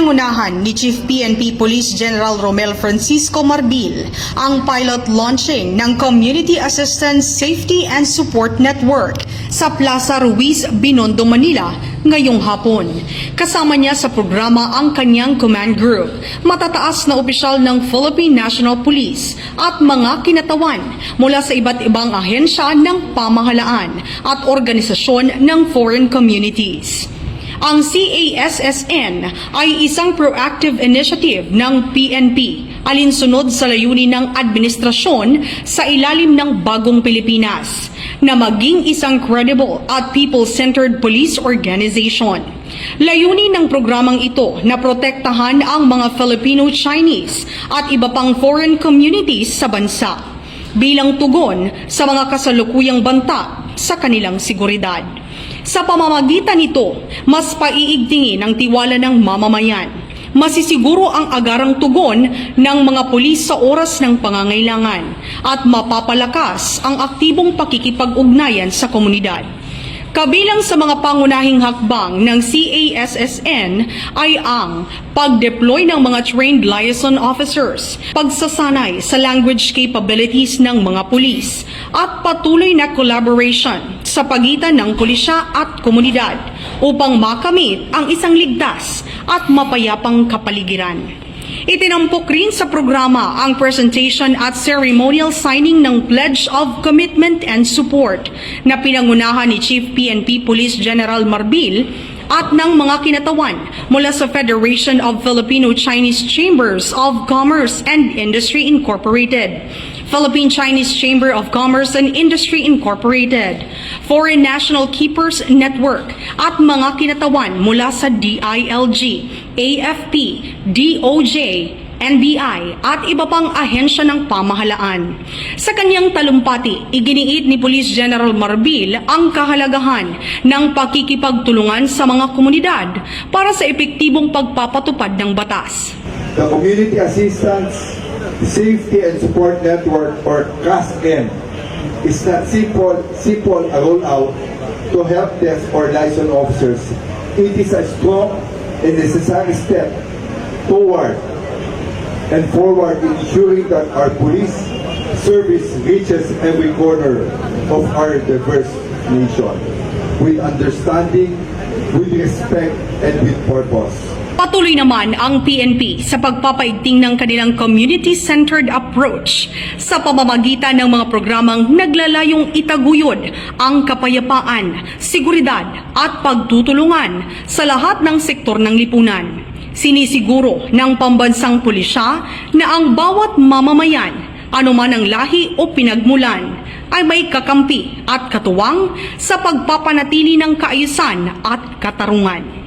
Pinangunahan ni Chief PNP Police General Romel Francisco Marbil ang pilot launching ng Community Assistance Safety and Support Network sa Plaza Ruiz, Binondo, Manila ngayong hapon. Kasama niya sa programa ang kanyang command group, matataas na opisyal ng Philippine National Police at mga kinatawan mula sa iba't ibang ahensya ng pamahalaan at organisasyon ng foreign communities. Ang CASSN ay isang proactive initiative ng PNP alinsunod sa layunin ng administrasyon sa ilalim ng bagong Pilipinas na maging isang credible at people-centered police organization. Layunin ng programang ito na protektahan ang mga Filipino-Chinese at iba pang foreign communities sa bansa bilang tugon sa mga kasalukuyang banta sa kanilang seguridad. Sa pamamagitan nito, mas paiigtingin ang tiwala ng mamamayan. Masisiguro ang agarang tugon ng mga pulis sa oras ng pangangailangan at mapapalakas ang aktibong pakikipag-ugnayan sa komunidad. Kabilang sa mga pangunahing hakbang ng CASSN ay ang pag-deploy ng mga trained liaison officers, pagsasanay sa language capabilities ng mga pulis, at patuloy na collaboration sa pagitan ng pulisya at komunidad upang makamit ang isang ligtas at mapayapang kapaligiran. Itinampok rin sa programa ang presentation at ceremonial signing ng Pledge of Commitment and Support na pinangunahan ni Chief PNP Police General Marbil at ng mga kinatawan mula sa Federation of Filipino-Chinese Chambers of Commerce and Industry Incorporated, Philippine Chinese Chamber of Commerce and Industry Incorporated, Foreign National Keepers Network at mga kinatawan mula sa DILG, AFP, DOJ, NBI at iba pang ahensya ng pamahalaan. Sa kanyang talumpati, iginiit ni Police General Marbil ang kahalagahan ng pakikipagtulungan sa mga komunidad para sa epektibong pagpapatupad ng batas. The Community Assistance Safety and Support Network or CASN is not simple, simple a rollout to help desk or license officers. It is a strong and necessary step toward and forward in ensuring that our police service reaches every corner of our diverse nation with understanding, with respect, and with purpose. Patuloy naman ang PNP sa pagpapaigting ng kanilang community-centered approach sa pamamagitan ng mga programang naglalayong itaguyod ang kapayapaan, seguridad at pagtutulungan sa lahat ng sektor ng lipunan. Sinisiguro ng pambansang pulisya na ang bawat mamamayan, anuman ang lahi o pinagmulan, ay may kakampi at katuwang sa pagpapanatili ng kaayusan at katarungan.